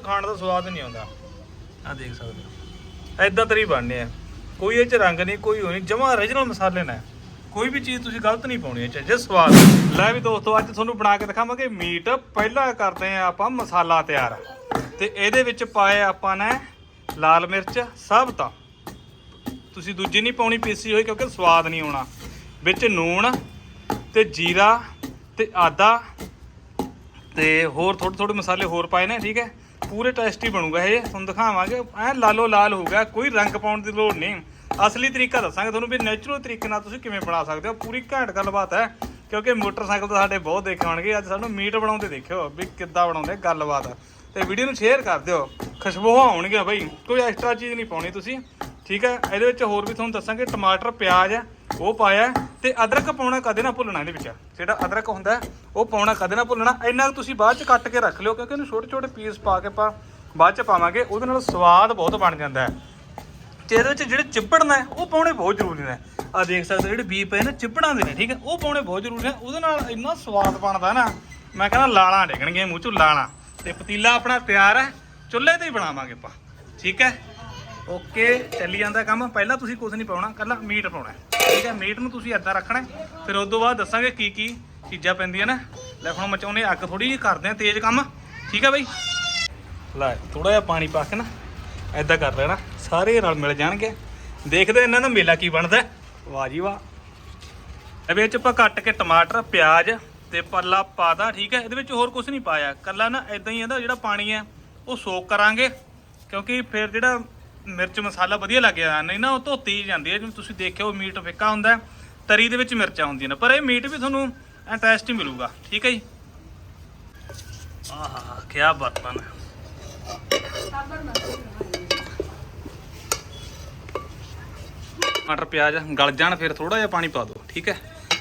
ਖਾਣ ਦਾ ਸਵਾਦ ਨਹੀਂ ਆਉਂਦਾ। ਆ ਦੇਖ ਸਕਦੇ ਹੋ। ਐਦਾਂ ਤਰੀ ਬਣਨੇ ਆ। ਕੋਈ ਇਹ ਚ ਰੰਗ ਨਹੀਂ ਕੋਈ ਨਹੀਂ ਜਮਾ origignal ਮਸਾਲੇ ਨੇ। ਕੋਈ ਵੀ ਚੀਜ਼ ਤੁਸੀਂ ਗਲਤ ਨਹੀਂ ਪਾਉਣੀ ਇਹ ਚ ਜੇ ਸਵਾਦ ਲੈ ਵੀ ਦੋਸਤੋ ਅੱਜ ਤੁਹਾਨੂੰ ਬਣਾ ਕੇ ਦਿਖਾਵਾਂਗੇ ਮੀਟ। ਪਹਿਲਾਂ ਕਰਦੇ ਆ ਆਪਾਂ ਮਸਾਲਾ ਤਿਆਰ। ਤੇ ਇਹਦੇ ਵਿੱਚ ਪਾਏ ਆਪਾਂ ਨੇ ਲਾਲ ਮਿਰਚ ਸਭ ਤਾਂ। ਤੁਸੀਂ ਦੂਜੀ ਨਹੀਂ ਪਾਉਣੀ ਪੀਸੀ ਹੋਈ ਕਿਉਂਕਿ ਸਵਾਦ ਨਹੀਂ ਆਉਣਾ। ਵਿੱਚ ਨੂਣ ਤੇ ਜੀਰਾ ਤੇ ਆਦਾ ਤੇ ਹੋਰ ਥੋੜੇ ਥੋੜੇ ਮਸਾਲੇ ਹੋਰ ਪਾਏ ਨੇ ਠੀਕ ਹੈ? ਪੂਰੇ ਟੇਸਟੀ ਬਣੂਗਾ ਇਹ, ਤੁਹਾਨੂੰ ਦਿਖਾਵਾਂਗੇ। ਐ ਲਾਲੋ ਲਾਲ ਹੋਊਗਾ ਕੋਈ ਰੰਗ ਪਾਉਣ ਦੀ ਲੋੜ ਨਹੀਂ। ਅਸਲੀ ਤਰੀਕਾ ਦੱਸਾਂਗੇ ਤੁਹਾਨੂੰ ਵੀ ਨੇਚਰਲ ਤਰੀਕੇ ਨਾਲ ਤੁਸੀਂ ਕਿਵੇਂ ਬਣਾ ਸਕਦੇ ਹੋ। ਪੂਰੀ ਘੈਂਟ ਗੱਲਬਾਤ ਹੈ, ਕਿਉਂਕਿ ਮੋਟਰਸਾਈਕਲ ਤਾਂ ਸਾਡੇ ਬਹੁਤ ਦੇਖੇ ਹੋਣਗੇ ਅੱਜ ਸਾਨੂੰ ਮੀਟ ਬਣਾਉਂਦੇ ਦੇਖਿਓ, ਵੀ ਕਿੱਦਾਂ ਬਣਾਉਂਦੇ, ਗੱਲਬਾਤ। ਤੇ ਵੀਡੀਓ ਨੂੰ ਸ਼ੇਅਰ ਕਰ ਦਿਓ। ਖੁਸ਼ਬੂ ਆਉਣਗੀਆਂ ਬਈ, ਕੋਈ ਐਕਸਟਰਾ ਚੀਜ਼ ਨਹੀਂ ਪਾਉਣੀ ਤੁਸੀਂ, ਠੀਕ ਹੈ? ਇਹਦੇ ਵਿੱਚ ਹੋਰ ਵੀ ਤੁਹਾਨੂੰ ਦੱਸਾਂਗੇ, ਟਮਾਟਰ, ਪਿਆਜ਼, ਉਹ ਪਾਇਆ। ਤੇ ਅਦਰਕ ਪਾਉਣਾ ਕਦੇ ਨਾ ਭੁੱਲਣਾ ਇਹਦੇ ਵਿੱਚ। ਜਿਹੜਾ ਅਦਰਕ ਹੁੰਦਾ ਉਹ ਪਾਉਣਾ ਕਦੇ ਨਾ ਭੁੱਲਣਾ ਇੰਨਾ ਕੁ ਤੁਸੀਂ ਬਾਅਦ ਚ ਕੱਟ ਕੇ ਰੱਖ ਲਿਓ ਕਿਉਂਕਿ ਇਹਨੂੰ ਛੋਟੇ ਛੋਟੇ ਪੀਸ ਪਾ ਕੇ ਆਪਾਂ ਬਾਅਦ ਚ ਪਾਵਾਂਗੇ ਉਹਦੇ ਨਾਲ ਸਵਾਦ ਬਹੁਤ ਬਣ ਜਾਂਦਾ ਹੈ। ਤੇ ਇਹਦੇ ਵਿੱਚ ਜਿਹੜੇ ਚਿੱਪੜਨਾ ਹੈ, ਉਹ ਪਾਉਣੇ ਬਹੁਤ ਜ਼ਰੂਰੀ ਨੇ। ਆ ਦੇਖ ਸਕਦੇ ਹੋ ਜਿਹੜੇ ਬੀ ਪਏ ਨੇ ਚਿੱਪੜਾਂ ਦੇ ਨੇ ਠੀਕ ਹੈ? ਉਹ ਪਾਉਣੇ ਬਹੁਤ ਜ਼ਰੂਰੀ ਨੇ। ਉਹਦੇ ਨਾਲ ਇੰਨਾ ਸਵਾਦ ਬਣਦਾ ਨਾ ਮੈਂ ਕਹਿੰਦਾ ਲਾਲਾਂ ਡਿੱਗਣਗੀਆਂ ਮੂੰਹ ਚੋਂ ਲਾਲਾਂ। ਤੇ ਪਤੀਲਾ ਆਪਣਾ ਤਿਆਰ ਹੈ ਚੁੱਲ੍ਹੇ ਤੇ ਹੀ ਬਣਾਵਾਂਗੇ ਆਪਾਂ ਠੀਕ ਹੈ? ਓਕੇ ਚੱਲੀ ਜਾਂਦਾ ਕੰਮ। ਪਹਿਲਾਂ ਤੁਸੀਂ ਕੁਝ ਨਹੀਂ ਪਾਉਣਾ ਕੱਲਾ ਮੀਟ ਪਾਉਣਾ ਠੀਕ ਹੈ, ਮੀਟ ਨੂੰ ਤੁਸੀਂ ਏਦਾਂ ਰੱਖਣਾ ਫਿਰ ਉਸ ਤੋਂ ਬਾਅਦ ਦੱਸਾਂਗੇ ਕੀ ਕੀ ਚੀਜ਼ਾਂ ਪੈਂਦੀਆਂ ਨੇ। ਲੈ ਹੁਣ ਮਚਾਉਨੇ ਅੱਗ ਥੋੜੀ ਜਿਹੀ, ਕਰਦੇ ਆ ਤੇਜ਼ ਕੰਮ। ਠੀਕ ਹੈ ਬਾਈ? ਲੈ ਥੋੜਾ ਜਿਹਾ ਪਾਣੀ ਪਾ ਕੇ ਨਾ ਏਦਾਂ ਕਰ ਲੈਣਾ। ਸਾਰੇ ਰਲ ਮਿਲ ਜਾਣਗੇ। ਦੇਖਦੇ ਇਹਨਾਂ ਦਾ ਮੇਲਾ ਕੀ ਬਣਦਾ ਵਾਹ ਜੀ ਵਾਹ। ਇਹਦੇ ਵਿੱਚ ਆਪਾਂ ਕੱਟ ਕੇ ਟਮਾਟਰ, ਪਿਆਜ਼ ਤੇ ਪੱਲਾ ਪਾਦਾ ਠੀਕ ਹੈ। ਇਹਦੇ ਵਿੱਚ ਹੋਰ ਕੁਝ ਨਹੀਂ ਪਾਇਆ। ਕੱਲਾ ਨਾ ਇਦਾਂ ਹੀ ਇਹਦਾ ਜਿਹੜਾ ਪਾਣੀ ਹੈ ਉਹ ਸੋਕ ਕਰਾਂਗੇ। ਕਿਉਂਕਿ ਫਿਰ ਜਿਹੜਾ ਮਿਰਚ ਮਸਾਲਾ ਵਧੀਆ ਲੱਗ ਜਾਂਦਾ, ਨਹੀਂ ਨਾ ਉਹ ਧੋਤੀ ਜਾਂਦੀ ਹੈ, ਜਿਵੇਂ ਤੁਸੀਂ ਦੇਖਿਓ ਮੀਟ ਫਿੱਕਾ ਹੁੰਦਾ ਤਰੀ ਦੇ ਵਿੱਚ ਮਿਰਚਾਂ ਹੁੰਦੀਆਂ ਨੇ, ਪਰ ਇਹ ਮੀਟ ਵੀ ਤੁਹਾਨੂੰ ਐ ਹੀ ਮਿਲੂਗਾ, ਠੀਕ ਹੈ ਜੀ? ਆਹਾ ਕੀ ਬਰਤਨ ਹੈ। ਮਟਰ ਪਿਆਜ਼ ਗਲ ਜਾਣ, ਫਿਰ ਥੋੜਾ ਜਿਹਾ ਪਾਣੀ ਪਾ ਦਿਓ, ਠੀਕ ਹੈ?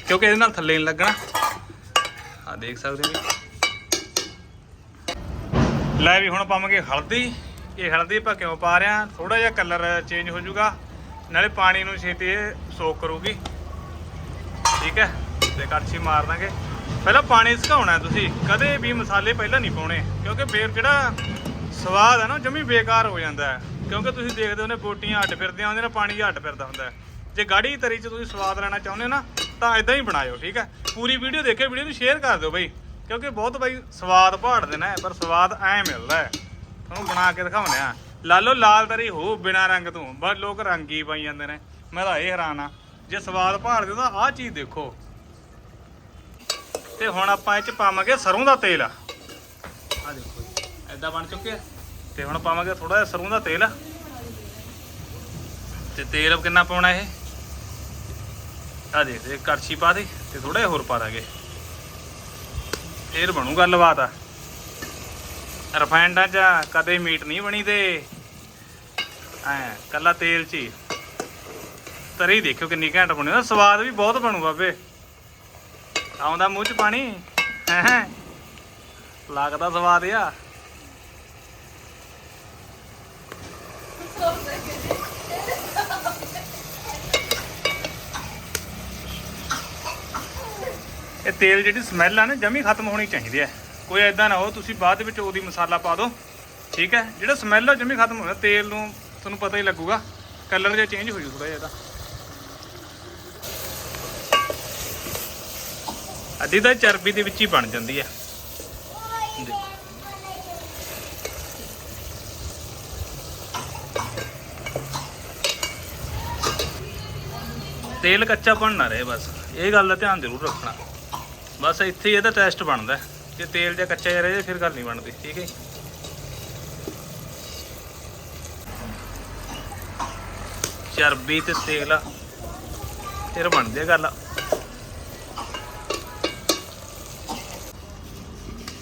ਕਿਉਂਕਿ ਇਹਦੇ ਨਾਲ ਥੱਲੇ ਨਹੀਂ ਲੱਗਣਾ। ਆ ਦੇਖ ਸਕਦੇ ਹੋ ਲੈ ਵੀ ਹੁਣ ਪਾਵਾਂਗੇ ਹਲਦੀ। ਇਹ ਹਲਦੀ ਆਪਾਂ ਕਿਉਂ ਪਾ ਰਹੇ ਆ ਥੋੜਾ ਜਿਹਾ ਕਲਰ ਚੇਂਜ ਹੋ ਜਾਊਗਾ। ਨਾਲੇ ਪਾਣੀ ਨੂੰ ਛੇਤੀ ਇਹ ਸੋਕ ਕਰੂਗੀ। ਠੀਕ ਹੈ? ਤੇ ਕੜਛੀ ਮਾਰ ਦਾਂਗੇ। ਪਹਿਲਾਂ ਪਾਣੀ ਸੁਕਾਉਣਾ ਤੁਸੀਂ। ਕਦੇ ਵੀ ਮਸਾਲੇ ਪਹਿਲਾਂ ਨਹੀਂ ਪਾਉਣੇ। ਕਿਉਂਕਿ ਫੇਰ ਜਿਹੜਾ ਸਵਾਦ ਹੈ ਨਾ ਜਮੀ ਬੇਕਾਰ ਹੋ ਜਾਂਦਾ ਹੈ। ਕਿਉਂਕਿ ਤੁਸੀਂ ਦੇਖਦੇ ਹੋ ਨੇ ਬੋਟੀਆਂ ਅੱਡ ਫਿਰਦੀਆਂ ਹੁੰਦੀਆਂ ਨੇ ਪਾਣੀ ਅੱਡ ਫਿਰਦਾ ਹੁੰਦਾ ਜੇ ਗਾੜੀ ਤਰੀ 'ਚ ਤੁਸੀਂ ਸਵਾਦ ਲੈਣਾ ਚਾਹੁੰਦੇ ਹੋ ਨਾ, ਤਾਂ ਇਦਾਂ ਹੀ ਬਣਾਇਓ, ਠੀਕ ਹੈ? ਪੂਰੀ ਵੀਡੀਓ ਦੇਖਿਓ ਵੀਡੀਓ ਨੂੰ ਸ਼ੇਅਰ ਕਰ ਦਿਓ ਬਈ। ਕਿਉਂਕਿ ਬਹੁਤ ਬਾਈ ਸਵਾਦ ਭਾੜਦੇ ਦੇਣਾ ਪਰ ਸਵਾਦ ਐ ਮਿਲਦਾ ਹੈ। ਤੁਹਾਨੂੰ ਬਣਾ ਕੇ ਦਿਖਾਉਂਦੇ ਆ। ਲਾਲੋ ਲਾਲ ਤਰੀ ਹੋ ਬਿਨਾ ਰੰਗ ਤੋਂ। ਬਸ ਲੋਕ ਰੰਗ ਹੀ ਪਾਈ ਜਾਂਦੇ ਨੇ। ਮੈਂ ਤਾਂ ਇਹ ਹੈਰਾਨ ਆ। ਜੇ ਸਵਾਦ ਭਾੜਦੇ ਹੋ ਤਾਂ ਆਹ ਚੀਜ਼ ਦੇਖੋ। ਤੇ ਹੁਣ ਆਪਾਂ ਇਹ ਚ ਪਾਵਾਂਗੇ ਸਰੋਂ ਦਾ ਤੇਲ। ਆ ਆਹ ਦੇਖੋ ਐਦਾਂ ਬਣ ਚੁੱਕਿਆ। ਤੇ ਹੁਣ ਪਾਵਾਂਗੇ ਥੋੜਾ ਜਿਹਾ ਸਰੋਂ ਦਾ ਤੇਲ। ਤੇ ਤੇਲ ਕਿੰਨਾ ਪਾਉਣਾ ਇਹ? ਆ ਦੇਖ ਕੜਛੀ ਪਾ ਦੇ ਤੇ ਥੋੜਾ ਜਿਹਾ ਹੋਰ ਪਾ ਦਾਂਗੇ। ਫੇਰ ਬਣੂ ਗੱਲਬਾਤ ਆ 'ਚ ਕਦੇ ਮੀਟ ਨਹੀਂ ਬਣੀ ਤੇ ਐ, ਕੱਲਾ ਤੇਲ 'ਚ ਹੀ। ਤਰੀ ਦੇਖਿਓ ਕਿੰਨੀ ਘੈਂਟ ਬਣੀ ਉਹਦਾ ਸਵਾਦ ਵੀ ਬਹੁਤ ਬਣੂ ਬਾਬੇ ਆਉਂਦਾ ਮੂੰਹ 'ਚ ਪਾਣੀ। ਹੈ ਲੱਗਦਾ ਸਵਾਦ ਆ। ਇਹ ਤੇਲ ਜਿਹੜੀ ਸਮੈਲ ਆ ਨਾ ਜਮੀ ਖਤਮ ਹੋਣੀ ਚਾਹੀਦੀ ਹੈ ਕੋਈ ਐਦਾਂ ਨਾ ਹੋ, ਤੁਸੀਂ ਬਾਅਦ ਵਿੱਚ ਉਹਦੀ ਮਸਾਲਾ ਪਾ ਦਿਓ। ਠੀਕ ਹੈ? ਜਿਹੜਾ ਸਮੈਲ ਆ ਜਮੀ ਖਤਮ ਹੋ ਜਾਂਦਾ ਤੇਲ ਨੂੰ ਤੁਹਾਨੂੰ ਪਤਾ ਹੀ ਲੱਗੂਗਾ। ਕਲਰ ਜਿਹਾ ਚੇਂਜ ਹੋ ਜੂ ਥੋੜਾ ਜਿਹਾ ਇਹਦਾ। ਅੱਧੀ ਤਾਂ ਚਰਬੀ ਦੇ ਵਿੱਚ ਹੀ ਬਣ ਜਾਂਦੀ ਹੈ ਤੇਲ ਕੱਚਾ ਬਣ ਨਾ ਰਹੇ ਬਸ। ਇਹ ਗੱਲ ਦਾ ਧਿਆਨ ਜ਼ਰੂਰ ਰੱਖਣਾ। ਬਸ ਇੱਥੇ ਹੀ ਇਹਦਾ ਟੈਸਟ ਬਣਦਾ। ਜੇ ਤੇਲ ਜਿਹਾ ਕੱਚਾ ਜਿਹਾ ਰਹੇ ਫਿਰ ਗੱਲ ਨਹੀਂ ਬਣਦੀ, ਠੀਕ ਹੈ ਚਰਬੀ ਤੇ ਤੇਲ ਫਿਰ ਬਣਦੀ ਹੈ ਗੱਲ।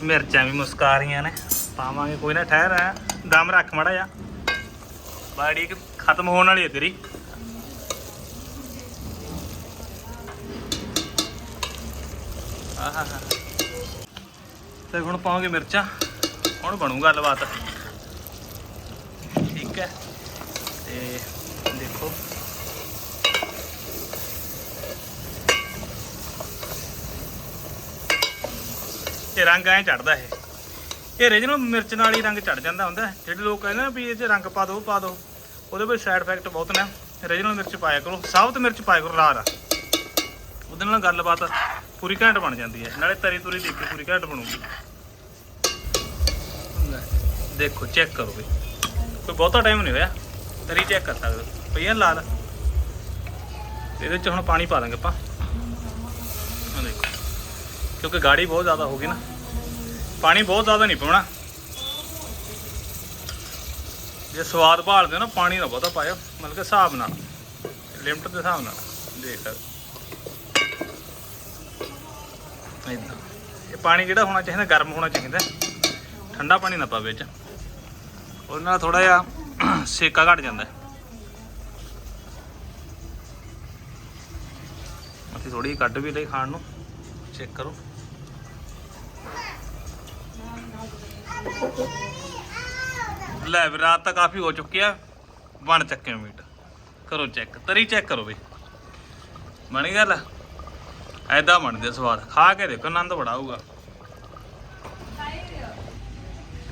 ਮਿਰਚਾਂ ਵੀ ਮੁਸਕਾ ਰਹੀਆਂ ਨੇ, ਪਾਵਾਂਗੇ, ਕੋਈ ਨਾ ਠਹਿਰ ਆ ਦਮ ਰੱਖ ਮੜਾ ਜਾ ਬਾੜੀ ਖਤਮ ਹੋਣ ਵਾਲੀ ਹੈ ਤੇਰੀ। ਆਹਾ। ਤੇ ਹੁਣ ਪਾਉਂਗੇ ਮਿਰਚਾਂ। ਹੁਣ ਬਣੂ ਗੱਲਬਾਤ। ਠੀਕ ਹੈ। ਤੇ ਦੇਖੋ। ਤੇ ਰੰਗ ਐ ਚੜਦਾ ਇਹ। ਇਹ origignal ਮਿਰਚ ਨਾਲ ਹੀ ਰੰਗ ਚੜ ਜਾਂਦਾ ਹੁੰਦਾ। ਜਿਹੜੇ ਲੋਕ ਕਹਿੰਦੇ ਨੇ ਵੀ ਇਹ 'ਚ ਰੰਗ ਪਾ ਦਿਓ ਪਾ ਦਿਓ। ਉਹਦੇ ਵਿੱਚ ਸਾਈਡ ਇਫੈਕਟ ਬਹੁਤ ਨੇ। origignal ਮਿਰਚ ਪਾਇਆ ਕਰੋ। ਸਾਬਤ ਮਿਰਚ ਪਾਇਆ ਕਰੋ, ਲਾਲ। ਆ ਉਹਦੇ ਨਾਲ ਗੱਲਬਾਤ ਪੂਰੀ ਘੈਂਟ ਬਣ ਜਾਂਦੀ ਹੈ। ਨਾਲੇ ਤਰੀ ਤੁਰੀ ਦੇਖ ਕੇ ਪੂਰੀ ਘੈਂਟ ਬਣੂਗੀ। ਦੇਖੋ ਚੈੱਕ ਕਰੋ ਵੀ। ਕੋਈ ਬਹੁਤਾ ਟਾਈਮ ਨਹੀਂ ਹੋਇਆ। ਤਰੀ ਚੈੱਕ ਕਰ ਸਕਦੇ ਹੋ। ਪਈ ਹੈ ਲਾਲ। ਇਹਦੇ 'ਚ ਹੁਣ ਪਾਣੀ ਪਾ ਦਾਂਗੇ ਆਪਾਂ। ਆਹ ਦੇਖੋ। ਕਿਉਂਕਿ ਗਾੜੀ ਬਹੁਤ ਜ਼ਿਆਦਾ ਹੋ ਗਈ ਨਾ। ਪਾਣੀ ਬਹੁਤ ਜ਼ਿਆਦਾ ਨਹੀਂ ਪਾਉਣਾ। ਜੇ ਸਵਾਦ ਭਾਲਦੇ ਹੋ ਨਾ, ਪਾਣੀ ਨਾ ਬਹੁਤਾ ਪਾਇਓ। ਮਤਲਬ ਕਿ ਹਿਸਾਬ ਨਾਲ। ਲਿਮਟ ਦੇ ਹਿਸਾਬ ਨਾਲ। ਦੇਖ ਸਕਦੇ ਇਦਾਂ ਇਹ ਪਾਣੀ ਜਿਹੜਾ ਹੋਣਾ ਚਾਹੀਦਾ, ਗਰਮ ਹੋਣਾ ਚਾਹੀਦਾ। ਠੰਡਾ ਪਾਣੀ ਨਾ ਪਾਵੇ ਵਿੱਚ ਉਹਦੇ ਨਾਲ ਥੋੜਾ ਜਿਹਾ ਸੇਕਾ ਘਟ ਜਾਂਦਾ। ਹੈ ਅਸੀਂ ਥੋੜੀ ਕੱਢ ਵੀ ਲਈ ਖਾਣ ਨੂੰ। ਚੈੱਕ ਕਰੋ। ਲੈ ਵੀ ਰਾਤ ਤਾਂ ਕਾਫੀ ਹੋ ਚੁੱਕੀ ਆ। ਬਣ ਚੱਕੇ ਮੀਟ। ਕਰੋ ਚੈੱਕ। ਤਰੀ ਚੈੱਕ ਕਰੋ ਬਈ ਬਣੀ ਗੱਲ? ਐਦਾਂ ਬਣਦੇ ਆ ਸਵਾਦ। ਖਾ ਕੇ ਦੇਖੋ, ਆਨੰਦ ਬੜਾ ਆਊਗਾ।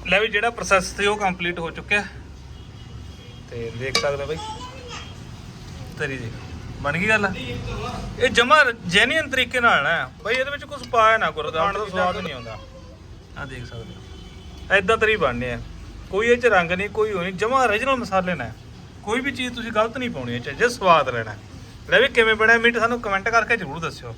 ਲੈ ਵੀ ਜਿਹੜਾ ਪ੍ਰੋਸੈਸ ਸੀ ਉਹ ਕੰਪਲੀਟ ਹੋ ਚੁੱਕਿਆ। ਤੇ ਦੇਖ ਸਕਦੇ ਬਈ। ਤਰੀ ਦੇਖ। ਬਣ ਗਈ ਗੱਲ? ਇਹ ਜਮਾ ਜੈਨੂਇਨ ਤਰੀਕੇ ਨਾਲ ਹੈ। ਬਈ ਇਹਦੇ ਵਿੱਚ ਕੁਝ ਪਾਇਆ ਨਾ ਕਰੋ ਖਾਣ ਦਾ ਸਵਾਦ ਨਹੀਂ ਆਉਂਦਾ। ਆ ਦੇਖ ਸਕਦੇ ਹੋ। ਐਦਾਂ ਤਰੀ ਬਣਨੇ ਆ। ਕੋਈ ਇਹ ਚ ਰੰਗ ਨਹੀਂ, ਕੋਈ ਉਹ ਨਹੀਂ। ਜਮਾ origignal ਮਸਾਲੇ ਨਾਲ ਕੋਈ ਵੀ ਚੀਜ਼ ਤੁਸੀਂ ਗਲਤ ਨਹੀਂ ਪਾਉਣੀ, ਇਹ ਚ, ਜੇ ਸਵਾਦ ਲੈਣਾ ਲੈ ਵੀ ਕਿਵੇਂ ਬਣਿਆ, ਮੀਟ ਸਾਨੂੰ ਕਮੈਂਟ ਕਰਕੇ ਜ਼ਰੂਰ ਦੱਸਿਓ।